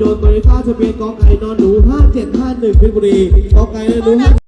โดนต์โดยค่าทะเบียนกอไก่นอนหนู 5751เพชรบุรีกอไก่นอนหนู